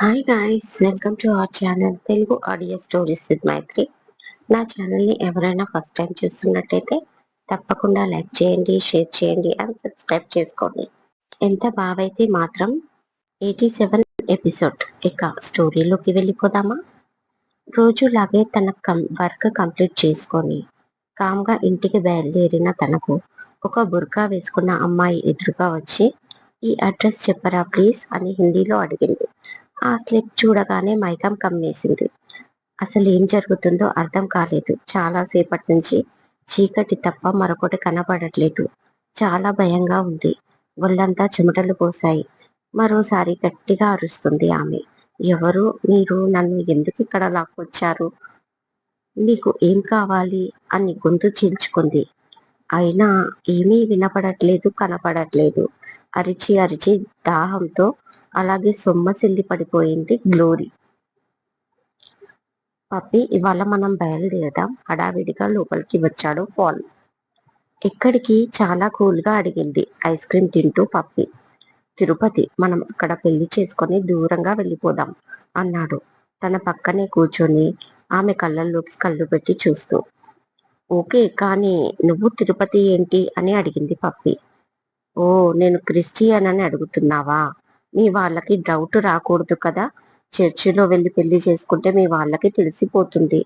Hi guys welcome to our channel Telugu audio stories with Maithri నా ఛానల్ని ఎవరైనా first time చూస్తున్నట్టయితే తప్పకుండా లైక్ చేయండి షేర్ చేయండి అండ్ సబ్స్క్రైబ్ చేసుకోండి. ఎంత బాగైతే మాత్రం ఎయిటీ సెవెన్ ఎపిసోడ్ ఇక స్టోరీలోకి వెళ్ళిపోదామా? రోజులాగే తన కం వర్క్ కంప్లీట్ చేసుకొని కామ్గా ఇంటికి బయలుదేరిన తనకు ఒక బుర్కా వేసుకున్న అమ్మాయి ఎదురుగా వచ్చి ఈ అడ్రస్ చెప్పరా ప్లీజ్ అని హిందీలో అడిగింది. ఆ స్లిప్ చూడగానే మైకం కమ్మేసింది. అసలు ఏం జరుగుతుందో అర్థం కాలేదు. చాలా సేపటి నుంచి చీకటి తప్ప మరొకటి కనపడట్లేదు చాలా భయంగా ఉంది. ఒళ్ళంతా చెమటలు పోసాయి మరోసారి గట్టిగా అరుస్తుంది ఆమె. ఎవరు? మీరు నన్ను ఎందుకు ఇక్కడ లాక్కొచ్చారు? మీకు ఏం కావాలి? అని గొంతు చీల్చుకుంది. అయినా ఏమీ వినపడట్లేదు కనపడట్లేదు. అరిచి అరిచి దాహంతో అలాగే సొమ్మసిల్లి పడిపోయింది గ్లోరీ. పప్పి ఇవాళ మనం బయలుదేరదాం. హడావిడిగా లోపలికి వచ్చాడు ఫాల్. ఎక్కడికి? చాలా కూల్గా అడిగింది. ఐస్ క్రీమ్ తింటూ పప్పి. తిరుపతి మనం అక్కడ పెళ్ళి చేసుకొని దూరంగా వెళ్ళిపోదాం అన్నాడు. తన పక్కనే కూర్చొని ఆమె కళ్ళల్లోకి కళ్ళు పెట్టి చూస్తూ. ఓకే కానీ నువ్వు తిరుపతి ఏంటి అని అడిగింది పప్పి. ఓ నేను క్రిస్టియన్ అని అడుగుతున్నావా? మీ వాళ్ళకి డౌట్ రాకూడదు కదా? చర్చిలో వెళ్ళి పెళ్ళి చేసుకుంటే మీ వాళ్ళకి తెలిసిపోతుంది.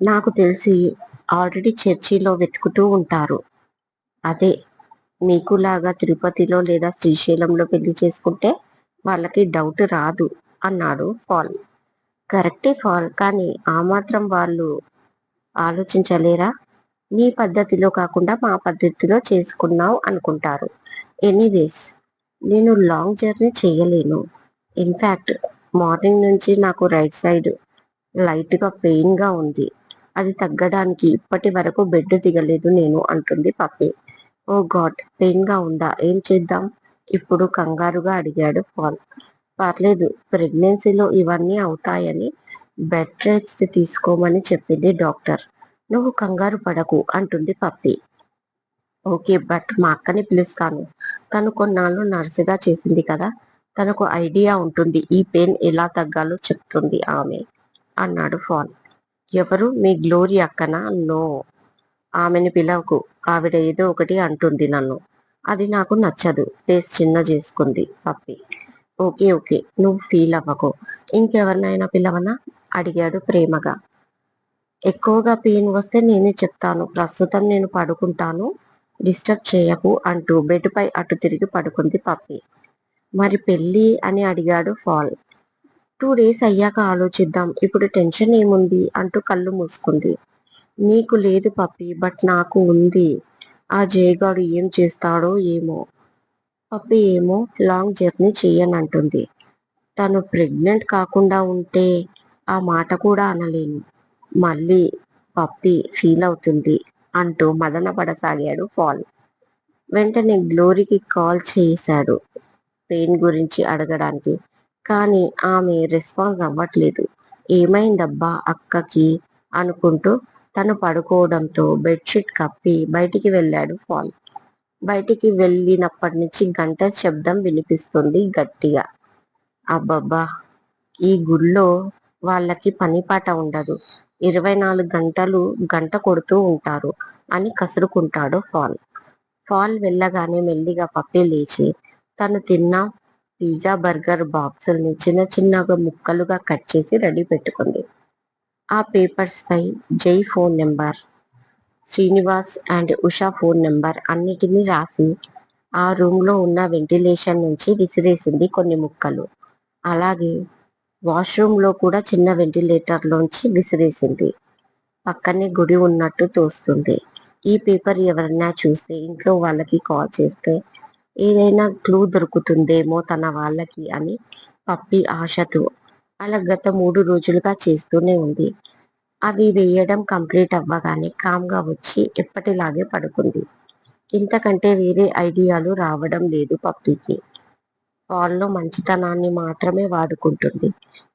నాకు తెలిసి ఆల్రెడీ చర్చిలో వెతుకుతూ ఉంటారు. అదే మీకులాగా తిరుపతిలో లేదా శ్రీశైలంలో పెళ్ళి చేసుకుంటే వాళ్ళకి డౌట్ రాదు అన్నాడు ఫాల్. కరెక్టే ఫాల్ కానీ ఆ మాత్రం వాళ్ళు ఆలోచించలేరా? నీ పద్ధతిలో కాకుండా మా పద్ధతిలో చేసుకున్నావు అనుకుంటారు. ఎనీవేస్ నేను లాంగ్ జర్నీ చేయలేను. ఇన్ఫ్యాక్ట్ మార్నింగ్ నుంచి నాకు రైట్ సైడ్ లైట్గా పెయిన్గా ఉంది. అది తగ్గడానికి ఇప్పటి వరకు బెడ్ దిగలేదు నేను అంటుంది పప్పి. ఓ గాడ్ పెయిన్గా ఉందా? ఏం చేద్దాం? ఇప్పుడు కంగారుగా అడిగాడు పాల్. పర్లేదు ప్రెగ్నెన్సీలో ఇవన్నీ అవుతాయని బెడ్ రెస్ట్ తీసుకోమని చెప్పింది డాక్టర్. నువ్వు కంగారు పడకు అంటుంది పప్పి. ఓకే బట్ మా అక్కని పిలుస్తాను. తను కొన్నాళ్ళు నర్సుగా చేసింది కదా తనకు ఐడియా ఉంటుంది ఈ పెయిన్ ఎలా తగ్గాలో చెప్తుంది ఆమె. అన్నాడు ఫాల్ ఎవరు? మీ గ్లోరీ అక్కన? నో. ఆమెని పిలవకు. ఆవిడ ఏదో ఒకటి అంటుంది నన్ను. అది నాకు నచ్చదు. ఫేస్ చిన్న చేసుకుంది పప్పి. Okay okay. నువ్వు ఫీల్ అవ్వకు. ఇంకెవరినైనా పిలవనా? అడిగాడు ప్రేమగా. ఎక్కువగా పెయిన్ వస్తే నేనే చెప్తాను. ప్రస్తుతం నేను పడుకుంటాను. డిస్టర్బ్ చేయకు అంటూ బెడ్పై అటు తిరిగి పడుకుంది పప్పి. మరి పెళ్ళి అని అడిగాడు ఫాల్. టూ డేస్ అయ్యాక ఆలోచిద్దాం. ఇప్పుడు టెన్షన్ ఏముంది? అంటూ కళ్ళు మూసుకుంది. నీకు లేదు పప్పి బట్ నాకు ఉంది. ఆ జయగాడు ఏం చేస్తాడో ఏమో. పప్పి ఏమో లాంగ్ జర్నీ చేయనంటుంది. తను ప్రెగ్నెంట్ కాకుండా ఉంటే ఆ మాట కూడా అనలేను. మళ్ళీ పప్పి ఫీల్ అవుతుంది అంటూ మదన పడసాగాడు ఫాల్. వెంటనే గ్లోరీకి కాల్ చేశాడు పెయిన్ గురించి అడగడానికి. కానీ ఆమె రెస్పాన్స్ అవ్వట్లేదు. ఏమైందబ్బా అక్కకి అనుకుంటూ తను పడుకోవడంతో బెడ్షీట్ కప్పి బయటికి వెళ్ళాడు ఫాల్. బయటికి వెళ్ళినప్పటి నుంచి గంట శబ్దం వినిపిస్తుంది గట్టిగా. అబ్బబ్బా! ఈ గుళ్ళో వాళ్ళకి పని పాట ఉండదు. ఇరవై నాలుగు గంటలు గంట కొడుతూ ఉంటారు అని కసురుకుంటాడు ఫాల్. ఫాల్ వెళ్ళగానే మెల్లిగా పప్పి లేచి తను తిన్న పిజ్జా బర్గర్ బాక్సుల్ని చిన్న చిన్నగా ముక్కలుగా కట్ చేసి రెడీ పెట్టుకుంది. ఆ papers pi Jai phone number Srinivas and Usha phone number అన్నిటినీ రాసి ఆ రూమ్లో ఉన్న వెంటిలేషన్ నుంచి విసిరేసింది కొన్ని ముక్కలు. అలాగే వాష్రూమ్లో కూడా చిన్న వెంటిలేటర్ లోంచి విసిరేసింది. పక్కనే గుడి ఉన్నట్టు తోస్తుంది. ఈ పేపర్ ఎవరైనా చూస్తే ఇంట్లో వాళ్ళకి కాల్ చేస్తే ఏదైనా క్లూ దొరుకుతుందేమో తన వాళ్ళకి అని పప్పి ఆశతో అలా గత మూడు రోజులుగా చేస్తూనే ఉంది. అవి వేయడం కంప్లీట్ అవ్వగానే కామ్గా వచ్చి ఎప్పటిలాగే పడుకుంది. ఇంతకంటే వేరే ఐడియాలు రావడం లేదు పప్పికి. వాళ్ళలో మంచితనాన్ని మాత్రమే వాడుకుంటుంది.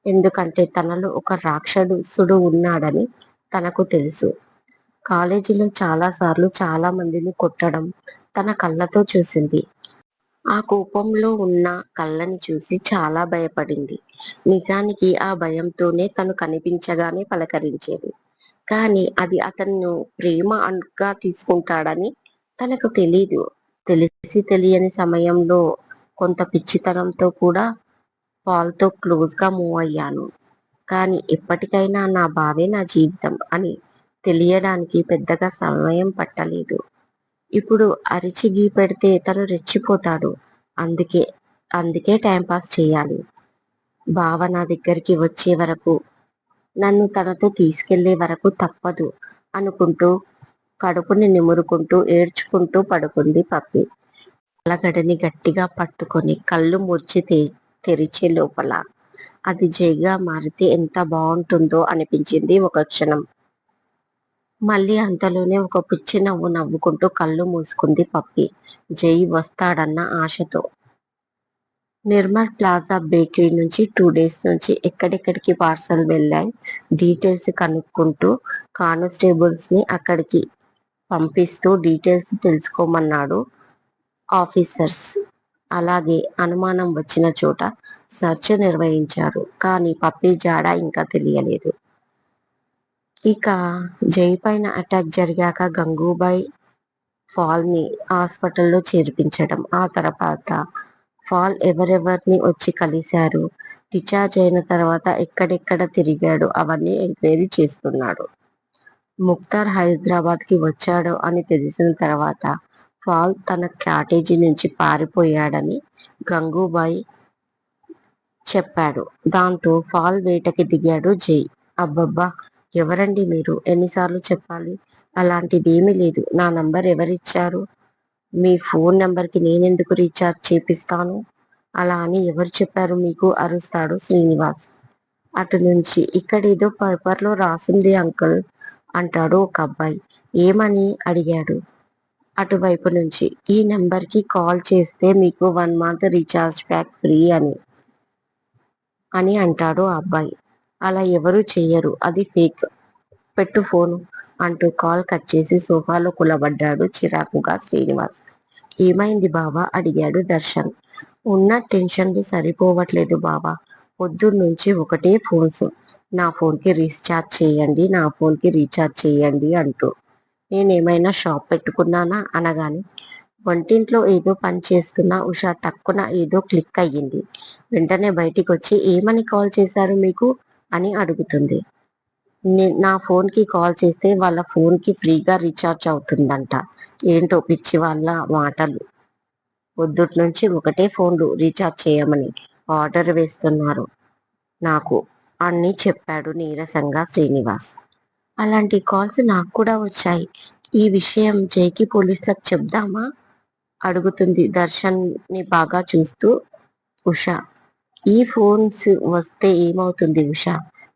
ఎందుకంటే తనలో ఒక రాక్షసుడు ఉన్నాడని తనకు తెలుసు. కాలేజీలో చాలా సార్లు చాలా మందిని కొట్టడం తన కళ్ళతో చూసింది. ఆ కోపంలో ఉన్న కళ్ళని చూసి చాలా భయపడింది. నిజానికి ఆ భయంతోనే తను కనిపించగానే పలకరించేది. కానీ అది అతను ప్రేమ అనుగా తీసుకుంటాడని తనకు తెలీదు. తెలిసి తెలియని సమయంలో కొంత పిచ్చితనంతో కూడా పాల్తో క్లోజ్గా మూవ్ అయ్యాను. కానీ ఎప్పటికైనా నా బావే నా జీవితం అని తెలియడానికి పెద్దగా సమయం పట్టలేదు. ఇప్పుడు అరిచి గీ పెడితే తను రెచ్చిపోతాడు. అందుకే అందుకే టైంపాస్ చేయాలి. బావ నా దగ్గరికి వచ్చే వరకు నన్ను తనతో తీసుకెళ్ళే వరకు తప్పదు అనుకుంటూ కడుపుని నిమురుకుంటూ ఏడ్చుకుంటూ పడుకుంది పప్పి. అలగడని గట్టిగా పట్టుకొని కళ్ళు ముడిచి తె- తెరిచే లోపల అది జైగా మారితే ఎంత బాగుంటుందో అనిపించింది ఒక క్షణం. మళ్ళీ అంతలోనే ఒక పిచ్చి నవ్వు నవ్వుకుంటూ కళ్ళు మూసుకుంది పప్పి. జై వస్తాడన్న ఆశతో. నిర్మల్ ప్లాజా బేకరీ నుంచి టూ డేస్ నుంచి ఎక్కడెక్కడికి పార్సల్ వెళ్ళాయి. డీటెయిల్స్ కనుక్కుంటూ కానిస్టేబుల్స్ని అక్కడికి పంపిస్తూ డీటెయిల్స్ తెలుసుకోమన్నాడు. ఆఫీసర్స్. అలాగే అనుమానం వచ్చిన చోట సెర్చ్ నిర్వహించారు కానీ పప్పి జాడ ఇంకా తెలియలేదు. ఇక జై పైన అటాక్ జరిగాక గంగూబాయ్ ఫాల్ని హాస్పిటల్లో చేర్పించడం. ఆ తర్వాత ఫాల్ ఎవరెవరిని వచ్చి కలిశారు డిశ్చార్జ్ అయిన తర్వాత ఎక్కడెక్కడ తిరిగాడు అవన్నీ ఎంక్వైరీ చేస్తున్నాడు. ముక్తార్ హైదరాబాద్కి వచ్చాడు అని తెలిసిన తర్వాత ఫాల్ తన క్యాటేజీ నుంచి పారిపోయాడని గంగూబాయ్ చెప్పాడు. దాంతో ఫాల్ వేటకి దిగాడు జై. అబ్బబ్బా ఎవరండి మీరు? ఎన్నిసార్లు చెప్పాలి? అలాంటిది ఏమీ లేదు. నా నంబర్ ఎవరిచ్చారు? మీ ఫోన్ నెంబర్కి నేనెందుకు రీఛార్జ్ చేపిస్తాను? అలా అని ఎవరు చెప్పారు మీకు? అరుస్తాడు శ్రీనివాస్. అటు నుంచి ఇక్కడేదో ఏదో పేపర్లో రాసింది అంకుల్ అంటాడు ఒక అబ్బాయి. ఏమని? అడిగాడు. అటువైపు నుంచి. ఈ నెంబర్కి కాల్ చేస్తే మీకు one month recharge pack free అని అని అంటాడు ఆ అబ్బాయి. అలా ఎవరు చెయ్యరు అది ఫేక్. పెట్టు ఫోను అంటూ కాల్ కట్ చేసి సోఫాలో కులబడ్డాడు చిరాకుగా శ్రీనివాస్. ఏమైంది బావా? అడిగాడు దర్శన్. ఉన్న టెన్షన్లు సరిపోవట్లేదు బావా. పొద్దున్నుంచి ఒకటే ఫోన్స్. నా ఫోన్కి రీఛార్జ్ చేయండి నా ఫోన్కి రీఛార్జ్ చేయండి అంటూ. నేనేమైనా షాప్ పెట్టుకున్నానా అనగానే వంటింట్లో ఏదో పని చేస్తున్న ఉషా టక్కున ఏదో క్లిక్ అయ్యింది. వెంటనే బయటికి వచ్చి ఏమని కాల్ చేశారు మీకు? అని అడుగుతుంది. నా ఫోన్కి కాల్ చేస్తే వాళ్ళ ఫోన్కి ఫ్రీగా రీఛార్జ్ అవుతుందంట. ఏంటో పిచ్చి వాళ్ళ మాటలు. పొద్దుటి నుంచి ఒకటే ఫోన్లు రీఛార్జ్ చేయమని ఆర్డర్ వేస్తున్నారు. నాకు అన్ని చెప్పాడు నీరసంగా శ్రీనివాస్. అలాంటి కాల్స్ నాకు కూడా వచ్చాయి. ఈ విషయం జైకి పోలీసులకు చెప్దామా? అడుగుతుంది దర్శన్ని బాగా చూస్తూ ఉష. ఈ ఫోన్స్ వస్తే ఏమవుతుంది ఉష?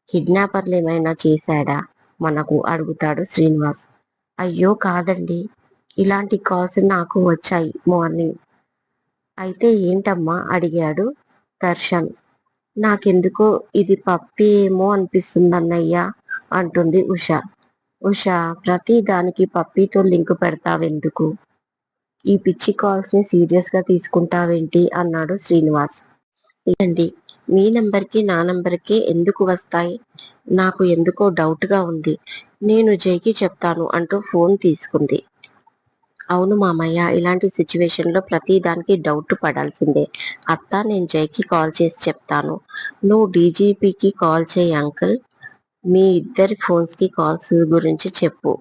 కిడ్నాపర్లు ఏమైనా చేశాడా? మనకు అడుగుతాడు శ్రీనివాస్. అయ్యో కాదండి. ఇలాంటి కాల్స్ నాకు వచ్చాయి మార్నింగ్. అయితే ఏంటమ్మా? అడిగాడు దర్శన్. నాకెందుకో ఇది పప్పి ఏమో అనిపిస్తుంది అన్నయ్య అంటుంది ఉష. ఉష ప్రతి దానికి పప్పీతో లింక్ పెడతావెందుకు? ఈ పిచ్చి కాల్స్ని సీరియస్గా తీసుకుంటావేంటి? అన్నాడు శ్రీనివాస్. ఇదండి మీ నంబర్కి నా నంబర్కి ఎందుకు వస్తాయి? నాకు ఎందుకో డౌట్గా ఉంది. నేను జైకి చెప్తాను అంటూ ఫోన్ తీసుకుంది. అవును మామయ్య ఇలాంటి సిచ్యువేషన్లో ప్రతి దానికి డౌట్ పడాల్సిందే. అత్త నేను జైకి కాల్ చేసి చెప్తాను. నువ్వు డీజీపీకి కాల్ చేయి అంకుల్. మీ ఇద్దరి ఫోన్స్కి కాల్స్ గురించి చెప్పు.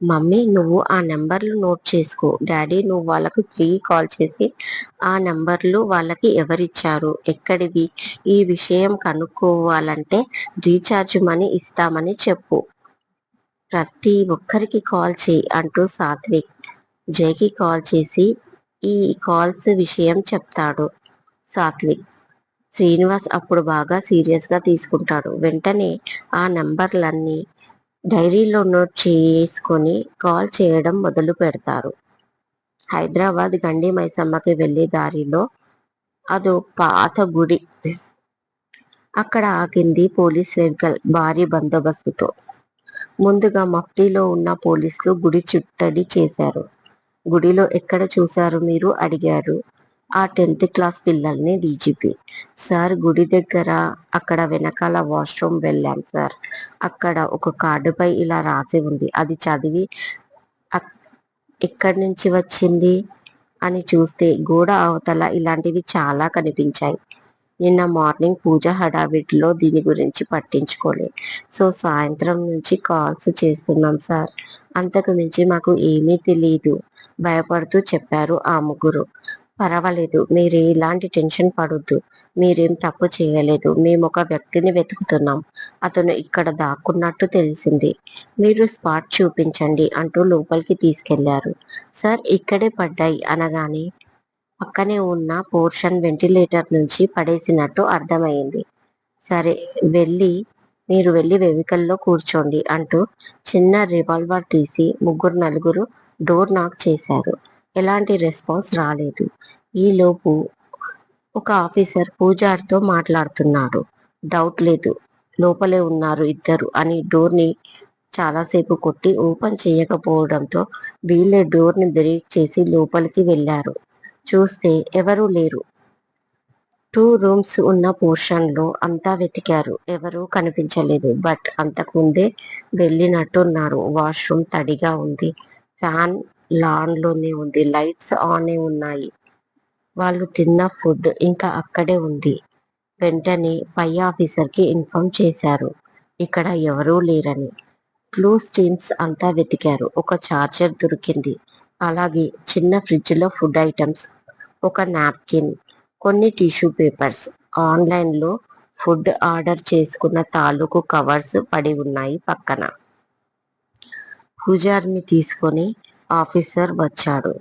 మమ్మీ నువ్వు ఆ నెంబర్లు నోట్ చేసుకో. డాడీ నువ్వు వాళ్ళకు తిరిగి కాల్ చేసి ఆ నెంబర్లు వాళ్ళకి ఎవరిచ్చారు? ఎక్కడివి? ఈ విషయం కనుక్కోవాలంటే రీఛార్జ్ మనీ ఇస్తామని చెప్పు. ప్రతి ఒక్కరికి కాల్ చేయి అంటూ సాత్విక్ జైకి కాల్ చేసి ఈ కాల్స్ విషయం చెప్తాడు. సాత్విక్ శ్రీనివాస్ అప్పుడు బాగా సీరియస్గా తీసుకుంటాడు. వెంటనే ఆ నెంబర్లన్నీ డైరీలో నోట్ చేసుకొని కాల్ చేయడం మొదలు పెడతారు. హైదరాబాద్ గండి మైసమ్మకి వెళ్ళే దారిలో అదో పాత గుడి. అక్కడ ఆగింది పోలీస్ వెహికల్ భారీ బందోబస్తుతో. ముందుగా మఫ్టీలో ఉన్న పోలీసులు గుడి చుట్టడి చేశారు. గుడిలో ఎక్కడ చూశారు మీరు? అడిగారు. ఆ టెన్త్ క్లాస్ పిల్లల్ని డీజీపీ. సార్ గుడి దగ్గర అక్కడ వెనకాల వాష్రూమ్ వెళ్ళాం సార్. అక్కడ ఒక కార్డుపై ఇలా రాసి ఉంది. అది చదివి ఎక్కడి నుంచి వచ్చింది అని చూస్తే గోడ అవతల ఇలాంటివి చాలా కనిపించాయి. నిన్న మార్నింగ్ పూజ హడావిడిలో దీని గురించి పట్టించుకోలే. సో సాయంత్రం నుంచి కాల్స్ చేస్తున్నాం సార్. అంతకు మించి మాకు ఏమీ తెలియదు భయపడుతూ చెప్పారు ఆ ముగ్గురు. పర్వాలేదు. మీరు ఇలాంటి టెన్షన్ పడొద్దు. మీరేం తప్పు చేయలేదు. మేము ఒక వ్యక్తిని వెతుకుతున్నాం. అతను ఇక్కడ దాక్కున్నట్టు తెలిసింది. మీరు స్పాట్ చూపించండి అంటూ లోపలికి తీసుకెళ్ళారు. సార్ ఇక్కడే పడ్డాయి అనగానే పక్కనే ఉన్న పోర్షన్ వెంటిలేటర్ నుంచి పడేసినట్టు అర్థమైంది. సరే వెళ్ళి మీరు వెళ్ళి వెహికల్లో కూర్చోండి అంటూ చిన్న రివాల్వర్ తీసి ముగ్గురు నలుగురు డోర్ నాక్ చేశారు. ఎలాంటి రెస్పాన్స్ రాలేదు. ఈలోపు ఒక ఆఫీసర్ పూజారితో మాట్లాడుతున్నాడు. డౌట్ లేదు. లోపలే ఉన్నారు ఇద్దరు అని డోర్ని చాలాసేపు కొట్టి ఓపెన్ చేయకపోవడంతో వీళ్ళే డోర్ని బ్రేక్ చేసి లోపలికి వెళ్ళారు. చూస్తే ఎవరూ లేరు. టూ రూమ్స్ ఉన్న పోర్షన్లో అంతా వెతికారు. ఎవరూ కనిపించలేదు. బట్ అంతకుముందే వెళ్ళినట్టున్నారు. వాష్రూమ్ తడిగా ఉంది. ఫ్యాన్ లాన్లోనే ఉంది. లైట్స్ ఆన్ ఉన్నాయి. వాళ్ళు తిన్న ఫుడ్ ఇంకా అక్కడే ఉంది. వెంటనే పై ఆఫీసర్కి ఇన్ఫార్మ్ చేశారు. ఇక్కడ ఎవరూ లేరని. క్లూస్ టీమ్స్ అంతా వెతికారు. ఒక చార్జర్ దొరికింది. అలాగే చిన్న ఫ్రిడ్జ్లో ఫుడ్ ఐటమ్స్ ఒక నాప్కిన్ కొన్ని టిష్యూ పేపర్స్. ఆన్లైన్లో ఫుడ్ ఆర్డర్ చేసుకున్న తాలూకు కవర్స్ పడి ఉన్నాయి పక్కన. పూజారిని తీసుకొని ఆఫీసర్ వచ్చాడు.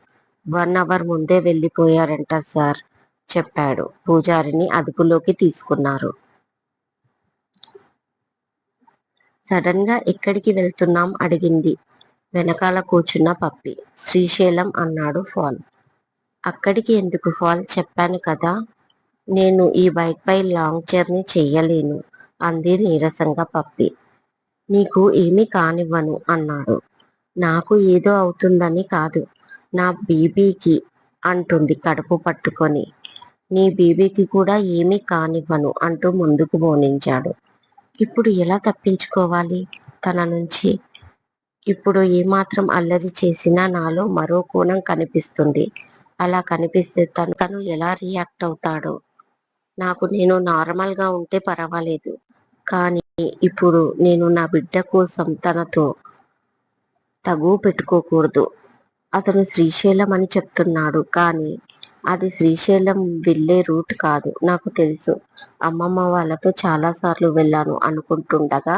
వన్ అవర్ ముందే వెళ్ళిపోయారంట సార్ చెప్పాడు. పూజారిని అదుపులోకి తీసుకున్నారు. సడన్గా ఎక్కడికి వెళ్తున్నాం? అడిగింది. వెనకాల కూర్చున్న పప్పి. శ్రీశైలం అన్నాడు ఫాల్. అక్కడికి ఎందుకు ఫాల్? చెప్పాను కదా. నేను ఈ బైక్ పై లాంగ్ జర్నీ చెయ్యలేను అంది నీరసంగా పప్పి. నీకు ఏమీ కానివ్వను అన్నాడు. నాకు ఏదో అవుతుందని కాదు. నా బీబీకి అంటుంది కడుపు పట్టుకొని. నీ బీబీకి కూడా ఏమీ కానివ్వను అంటూ ముందుకు బోనించాడు. ఇప్పుడు ఎలా తప్పించుకోవాలి? తన నుంచి ఇప్పుడు ఏమాత్రం అల్లరి చేసినా నాలో మరో కోణం కనిపిస్తుంది. అలా కనిపిస్తే తను తను ఎలా రియాక్ట్ అవుతాడో? నాకు నేను నార్మల్గా ఉంటే పర్వాలేదు. కానీ ఇప్పుడు నేను నా బిడ్డ కోసం తనతో తగు పెట్టుకోకూడదు. అతను శ్రీశైలం అని చెప్తున్నాడు కానీ అది శ్రీశైలం వెళ్ళే రూట్ కాదు. నాకు తెలుసు. అమ్మమ్మ వాళ్ళతో చాలా సార్లు వెళ్ళాను అనుకుంటుండగా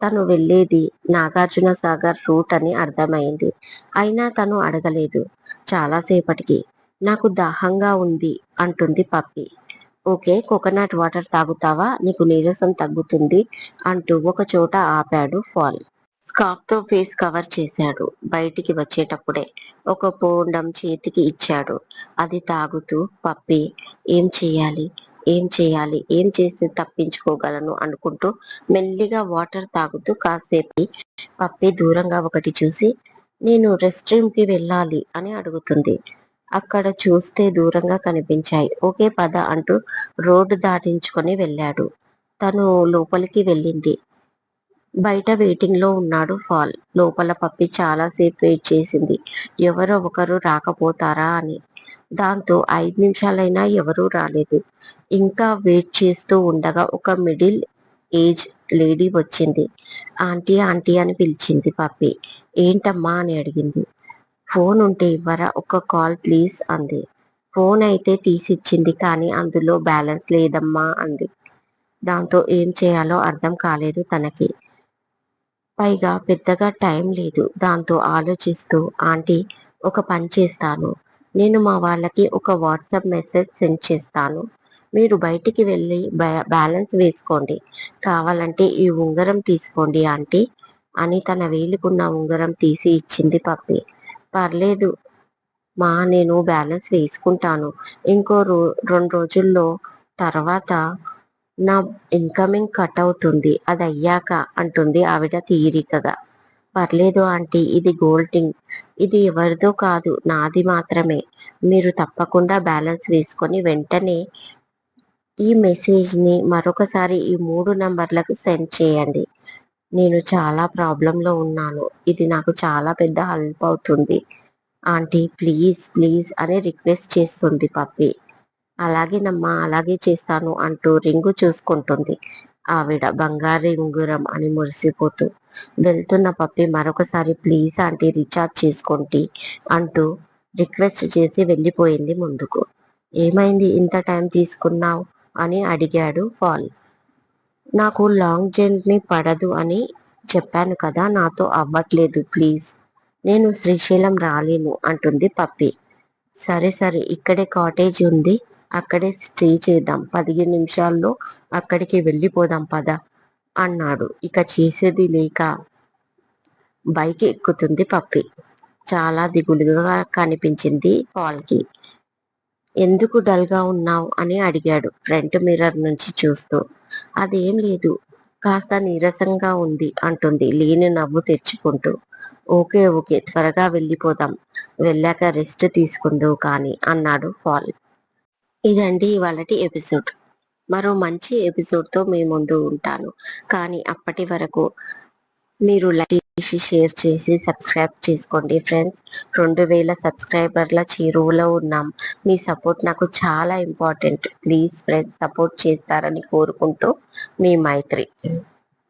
తను వెళ్ళేది నాగార్జున సాగర్ రూట్ అని అర్థమైంది. అయినా తను అడగలేదు. చాలాసేపటికి నాకు దాహంగా ఉంది అంటుంది పప్పి. ఓకే కోకోనట్ వాటర్ తాగుతావా? నీకు నీరసం తగ్గుతుంది అంటూ ఒక చోట ఆపాడు ఫాల్. స్కార్ఫ్తో ఫేస్ కవర్ చేశాడు. బయటికి వచ్చేటప్పుడే ఒక పోండం చేతికి ఇచ్చాడు. అది తాగుతూ పప్పి ఏం చేయాలి? ఏం చేయాలి? ఏం చేసి తప్పించుకోగలను? అనుకుంటూ మెల్లిగా వాటర్ తాగుతూ కాసేపు పప్పి దూరంగా ఒకటి చూసి నేను రెస్ట్ రూమ్కి వెళ్ళాలి అని అడుగుతుంది. అక్కడ చూస్తే దూరంగా కనిపించాయి. ఓకే పద అంటూ రోడ్డు దాటించుకొని వెళ్ళాడు. తను లోపలికి వెళ్ళింది. బయట వెయిటింగ్లో ఉన్నాడు ఫాల్. లోపల పప్పి చాలాసేపు వెయిట్ చేసింది. ఎవరో ఒకరు రాకపోతారా అని. దాంతో ఐదు నిమిషాలైనా ఎవరూ రాలేదు. ఇంకా వెయిట్ చేస్తూ ఉండగా ఒక మిడిల్ ఏజ్ లేడీ వచ్చింది. ఆంటీ ఆంటీ అని పిలిచింది పప్పి. ఏంటమ్మా అని అడిగింది. ఫోన్ ఉంటే ఇవ్వరా? ఒక కాల్ ప్లీజ్ అంది. ఫోన్ అయితే తీసిచ్చింది కానీ అందులో బ్యాలెన్స్ లేదమ్మా అంది. దాంతో ఏం చేయాలో అర్థం కాలేదు తనకి. పైగా పెద్దగా టైం లేదు. దాంతో ఆలోచిస్తూ ఆంటీ ఒక పని చేస్తాను. నేను మా వాళ్ళకి ఒక వాట్సాప్ మెసేజ్ సెండ్ చేస్తాను. మీరు బయటికి వెళ్ళి బ్యా- బ్యాలెన్స్ వేసుకోండి. కావాలంటే ఈ ఉంగరం తీసుకోండి ఆంటీ అని తన వేలుకున్న ఉంగరం తీసి ఇచ్చింది పప్పి. పర్లేదు మా నేను బ్యాలెన్స్ వేసుకుంటాను. ఇంకో రో రెండు రోజుల్లో తర్వాత నా ఇన్కమింగ్ కట్ అవుతుంది. అది అయ్యాక అంటుంది ఆవిడ తీరికగా. పర్లేదు ఆంటీ ఇది గోల్డింగ్ ఇది ఎవరిదో కాదు నాది మాత్రమే. మీరు తప్పకుండా బ్యాలెన్స్ వేసుకొని వెంటనే ఈ మెసేజ్ని మరొకసారి ఈ మూడు నంబర్లకు సెండ్ చేయండి. నేను చాలా ప్రాబ్లంలో ఉన్నాను. ఇది నాకు చాలా పెద్ద హెల్ప్ అవుతుంది. ఆంటీ ప్లీజ్ ప్లీజ్ అని రిక్వెస్ట్ చేస్తుంది పప్పి అలాగేనమ్మా అలాగే చేస్తాను అంటూ రింగు చూసుకుంటుంది. ఆవిడ బంగారు ఉంగురం అని మురిసిపోతూ వెళ్తున్న పప్పి మరొకసారి ప్లీజ్ ఆంటీ రీఛార్జ్ చేసుకోండి అంటూ రిక్వెస్ట్ చేసి వెళ్ళిపోయింది ముందుకు. ఏమైంది? ఇంత టైం తీసుకున్నావు? అని అడిగాడు ఫాల్. నాకు లాంగ్ జర్నీ పడదు అని చెప్పాను కదా నాతో అవ్వట్లేదు ప్లీజ్. నేను శ్రీశైలం రాలేను అంటుంది పప్పి. సరే సరే ఇక్కడే కాటేజ్ ఉంది. అక్కడే స్టే చేద్దాం. పదిహేను నిమిషాల్లో అక్కడికి వెళ్ళిపోదాం పద అన్నాడు. ఇక చేసేది లేక బైక్ ఎక్కుతుంది పప్పి. చాలా దిగులుగా కనిపించింది పాల్కి. ఎందుకు డల్గా ఉన్నావు అని అడిగాడు ఫ్రంట్ మిర్రర్ నుంచి చూస్తూ. అదేం లేదు. కాస్త నీరసంగా ఉంది అంటుంది లేని నవ్వు తెచ్చుకుంటూ. ఓకే ఓకే త్వరగా వెళ్ళిపోదాం. వెళ్ళాక రెస్ట్ తీసుకుందు కానీ అన్నాడు ఫాల్ ఇదండి ఇవాళటి ఎపిసోడ్. మరో మంచి ఎపిసోడ్తో మీ ముందు ఉంటాను. కానీ అప్పటి వరకు మీరు లైక్ చేసి షేర్ చేసి సబ్స్క్రైబ్ చేసుకోండి ఫ్రెండ్స్. రెండు వేల సబ్స్క్రైబర్ల చేరువలో ఉన్నాం. మీ సపోర్ట్ నాకు చాలా ఇంపార్టెంట్. ప్లీజ్ ఫ్రెండ్స్ సపోర్ట్ చేస్తారని కోరుకుంటూ మీ మైత్రి.